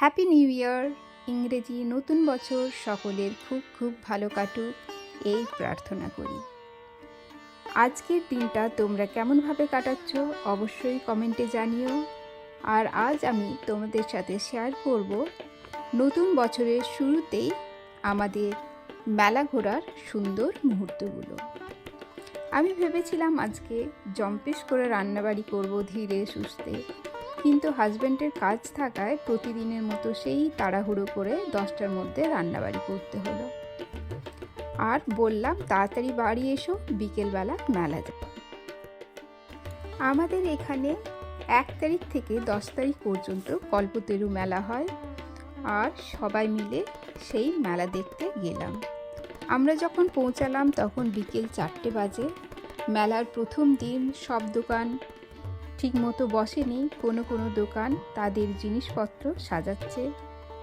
Happy new year ইংরেজি নতুন বছর, সকলের খুব খুব ভালো কাটুক, এই প্রার্থনা করি। আজকের দিনটা তোমরা কেমনভাবে কাটাচ্ছ অবশ্যই কমেন্টে জানিও। আর আজ আমি তোমাদের সাথে শেয়ার করব নতুন বছরের শুরুতেই আমাদের মেলা ঘোরার সুন্দর মুহূর্তগুলো। আমি ভেবেছিলাম আজকে জম্পেশ করে রান্নাবাড়ি করব ধীরে সুস্থে। কিন্তু হাজব্যান্ডের কাজ থাকায় প্রতিদিনের মতো সেই তাড়াহুড়ো করে দশটার মধ্যে রান্নাবাড়ি করতে হলো। আর বললাম, তাড়াতাড়ি বাড়ি এসো, বিকেলবেলা মেলা যাব। আমাদের এখানে এক তারিখ থেকে দশ তারিখ পর্যন্ত কল্পতেরু মেলা হয়। আর সবাই মিলে সেই মেলা দেখতে গেলাম। আমরা যখন পৌঁছালাম তখন বিকেল চারটে বাজে। মেলার প্রথম দিন, সব দোকান ঠিকমতো বসেনি, কোনো কোনো দোকান তাদের জিনিসপত্র সাজাচ্ছে,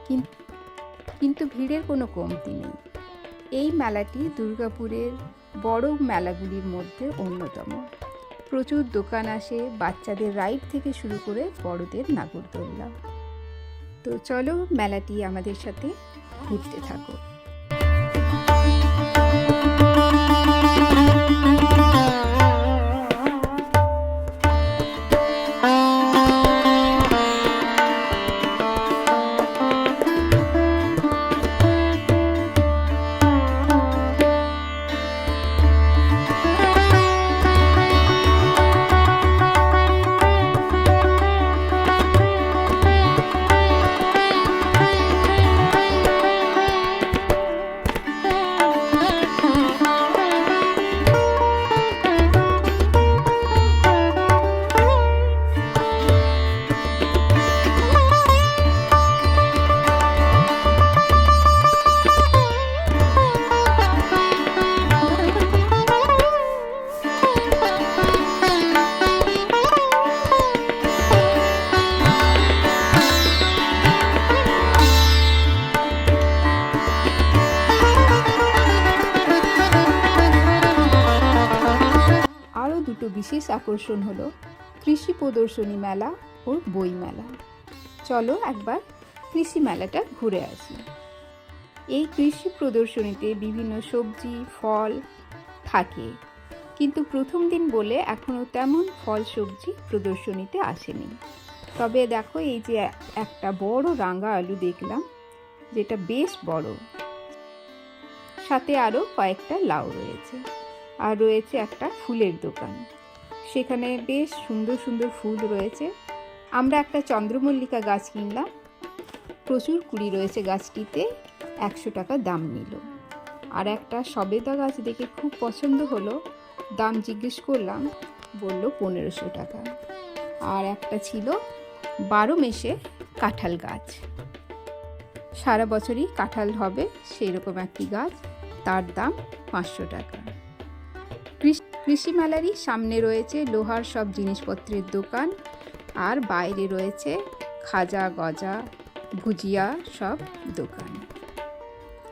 কিন- কিন্তু ভিড়ের কোনো কমতি নেই। এই মেলাটি দুর্গাপুরের বড় মেলাগুলির মধ্যে অন্যতম। প্রচুর দোকান আসে বাচ্চাদের রাইড থেকে শুরু করে বড়দের নাগরদোল্লা তো চলো মেলাটি আমাদের সাথে ঘুরতে থাকো। বিশেষ আকর্ষণ হলো কৃষি প্রদর্শনী মেলা ও বই মেলা। চলো একবার কৃষি মেলাটা ঘুরে আসি। এই কৃষি প্রদর্শনীতে বিভিন্ন সবজি, ফল থাকে। কিন্তু প্রথম দিন বলে এখনও তেমন ফল, সবজি প্রদর্শনীতে আসেনি। তবে দেখো এই যে একটা বড় রাঙা আলু দেখলাম, যেটা বেশ বড়। সাথে আরও কয়েকটা লাউ রয়েছে। আর রয়েছে একটা ফুলের দোকান। সেখানে বেশ সুন্দর সুন্দর ফুল রয়েছে। আমরা একটা চন্দ্রমল্লিকা গাছ কিনলাম। প্রচুর কুড়ি রয়েছে গাছটিতে। একশো টাকা দাম নিল। আর একটা সবেদা গাছ দেখে খুব পছন্দ হলো। দাম জিজ্ঞেস করলাম, বলল পনেরোশো টাকা। আর একটা ছিল বারো মেশে কাঁঠাল গাছ। সারা বছরই কাঁঠাল হবে সেই রকম একটি গাছ। তার দাম পাঁচশো টাকা। কৃষি- মেলারই সামনে রয়েছে লোহার সব জিনিসপত্রের দোকান আর বাইরে রয়েছে খাজা, গজা, ভুজিয়া সব দোকান।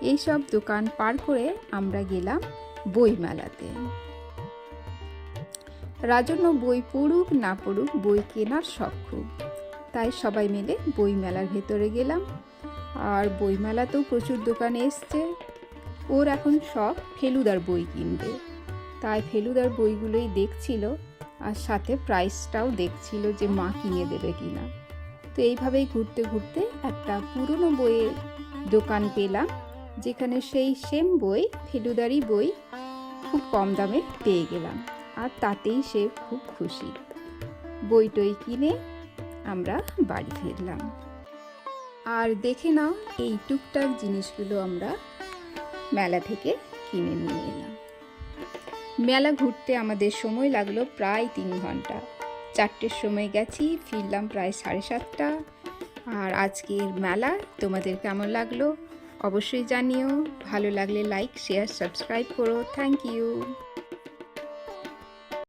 এই সব দোকান পার করে আমরা গেলাম বই মেলাতে। রাজন্য বই পড়ুক, না পড়ুক, বই কেনার শখ তাই সবাই মিলে বই মেলার ভেতরে গেলাম আর বই মেলাতেও প্রচুর দোকান এসছে। ওর এখন শখ ফেলুদার বই কিনবে। তাই ফেলুদার বইগুলোই দেখছিল আর সাথে প্রাইসটাও দেখছিল যে মা কিনে দেবে কিনা। তো এইভাবেই ঘুরতে ঘুরতে একটা পুরনো বইয়ের দোকান পেলাম, যেখানে সেই সেম বই, ফেলুদারই বই খুব কম দামে পেয়ে গেলাম। আর তাতেই সে খুব খুশি। বই টই কিনে আমরা বাড়ি ফিরলাম। আর দেখে নাও, এই টুকটাক জিনিসগুলো আমরা মেলা থেকে কিনে নিয়ে এলাম। মেলা ঘুরতে আমাদের সময় লাগল প্রায় তিন ঘণ্টা। চারটের সময় গেছি, ফিরলাম প্রায় সাড়ে সাতটা। আর আজকের মেলা, তোমাদের কেমন লাগল? অবশ্যই জানিও। ভালো লাগলে লাইক শেয়ার সাবস্ক্রাইব করো। Thank you